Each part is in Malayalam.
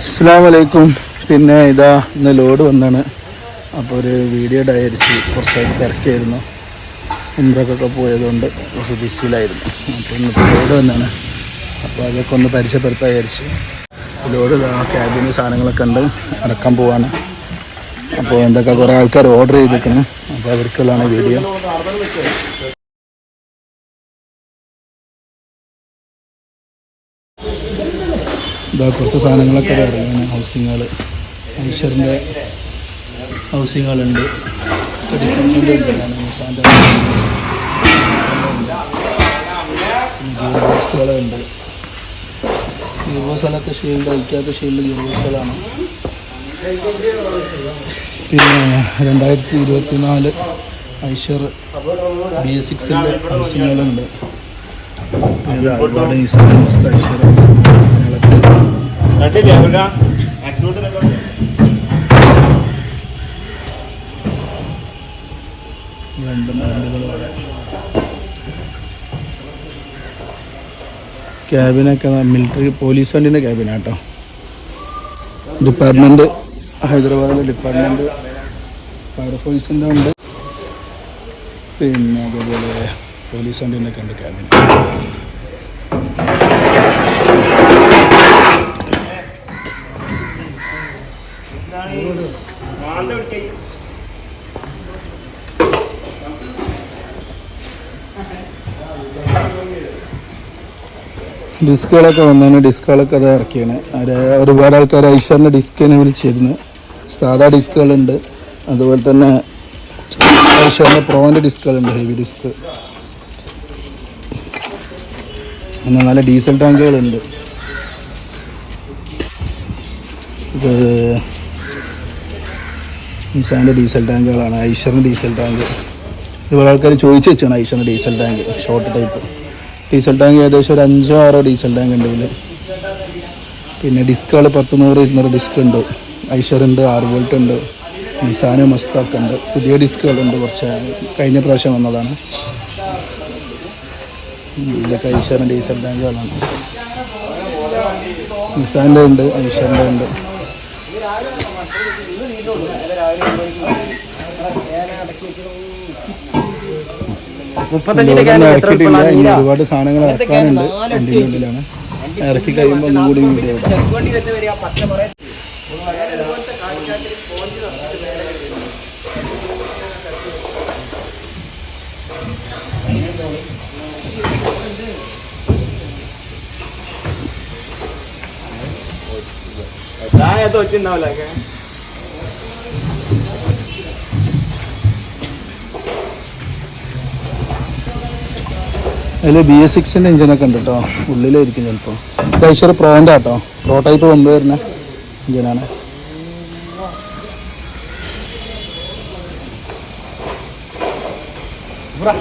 അസ്സാം വലൈക്കും പിന്നെ ഇതാ ഇന്ന് ലോഡ് വന്നാണ്. അപ്പോൾ ഒരു വീഡിയോ ഡയറിച്ച് കുറച്ചായിട്ട് തിരക്കായിരുന്നു. ഉമ്രക്കൊക്കെ പോയതുകൊണ്ട് കുറച്ച് ബിസിയിലായിരുന്നു. അപ്പോൾ ഇന്നത്തെ ലോഡ് വന്നാണ്. അപ്പോൾ അതൊക്കെ ഒന്ന് പരിചയപ്പെടുത്താൻ വിചാരിച്ച്. ലോഡ് ക്യാബിന് സാധനങ്ങളൊക്കെ ഉണ്ട്. ഇറക്കാൻ പോവാണ്. അപ്പോൾ എന്തൊക്കെ കുറേ ആൾക്കാർ ഓർഡർ ചെയ്തിരിക്കണം അപ്പോൾ അവർക്കുള്ളതാണ് വീഡിയോ ഇതാ കുറച്ച് സാധനങ്ങളൊക്കെ ഇറങ്ങിയാണ് ഹൗസിങ്ങുകൾ ഐശ്വറിന്റെ ഹൗസിങ്ങുകളുണ്ട് നിസാന്റെ ഗിയർ ബോക്സുകളുണ്ട് ഗിയർ ബോക്സുകളൊക്കെ ഷീൽഡ് അയക്കാത്ത ഷീൽഡ് ഗിയർ ബോക്സുകളാണ് പിന്നെ രണ്ടായിരത്തി ഇരുപത്തി നാല് ഐശ്വർ ബി എസ് സിക്സിന്റെ ഹൗസിങ്ങുകളുണ്ട് ഒരുപാട് ഐശ്വർ ക്യാബിനൊക്കെ മിലിറ്ററി പോലീസ് വണ്ടിന്റെ ക്യാബിനാട്ടോ. ഡിപ്പാർട്ട്മെന്റ് ഹൈദരാബാദിലെ ഡിപ്പാർട്ട്മെന്റ് ഫയർഫോഴ്സിന്റെ ഉണ്ട്. പിന്നെ അതേപോലെ പോലീസ് വണ്ടിന്റെ ഒക്കെ ഉണ്ട് ക്യാബിൻ ഡിസ്കുകളൊക്കെ വന്നാണ്. ഡിസ്കുകളൊക്കെ അത് ഇറക്കിയാണ്. ഒരുപാട് ആൾക്കാർ ഐശ്വറിന്റെ ഡിസ്കിനെ വിളിച്ചിരുന്നു. സാധാ ഡിസ്കുകളുണ്ട്. അതുപോലെ തന്നെ ഐശ്വറിന്റെ പ്രോന്റെ ഡിസ്കുകളുണ്ട് ഹെവി ഡിസ്ക്. പിന്നെ നല്ല ഡീസൽ ടാങ്കുകളുണ്ട്. ഇത് നിസാന്റെ ഡീസൽ ടാങ്കുകളാണ് ഐശ്വറിന്റെ ഡീസൽ ടാങ്ക്. ഒരുപാട് ആൾക്കാർ ചോദിച്ചു വെച്ചാണ് ഐശ്വറിന്റെ diesel tank short type diesel tank ഏകദേശം ഒരു അഞ്ചോ ആറോ ഡീസൽ ടാങ്ക് ഉണ്ട് ഇതിൽ പിന്നെ ഡിസ്കുകൾ പത്ത് നൂറ് ഇരുന്നൂറ് ഡിസ്ക് ഉണ്ട്. ഐശ്വറുണ്ട് ആറ് വോൾട്ട് ഉണ്ട് നിസാന് മസ്താക്ക് ഉണ്ട്. പുതിയ ഡിസ്കുകളുണ്ട് കുറച്ച്. കഴിഞ്ഞ പ്രാവശ്യം വന്നതാണ്. ഇതൊക്കെ ഐശ്വറിന്റെ ഡീസൽ ടാങ്കുകളാണ്. നിസാന്റെ ഉണ്ട് ഐശ്വറിന്റെ ഉണ്ട്. ഒരുപാട് സാധനങ്ങൾ ഇറക്കാനുണ്ട്. വണ്ടിന്റെ ഉള്ളിലാണ് ഇറക്കി കഴിയുമ്പോൾ ഒന്നും കൂടി വീഡിയോ ഇടാം അതിൽ ബി എസ് സിക്സിന്റെ എഞ്ചിനൊക്കെ ഉണ്ട് കേട്ടോ. ഉള്ളിലായിരിക്കും ചിലപ്പോൾ അത്യാവശ്യം ഒരു പ്രോന്റെ കേട്ടോ പ്രോ ടൈപ്പ് മുമ്പ് വരുന്ന എഞ്ചിനാണ്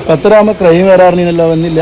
പത്തരാകുമ്പോൾ ക്രൈം വരാറിനല്ലോ വന്നില്ല.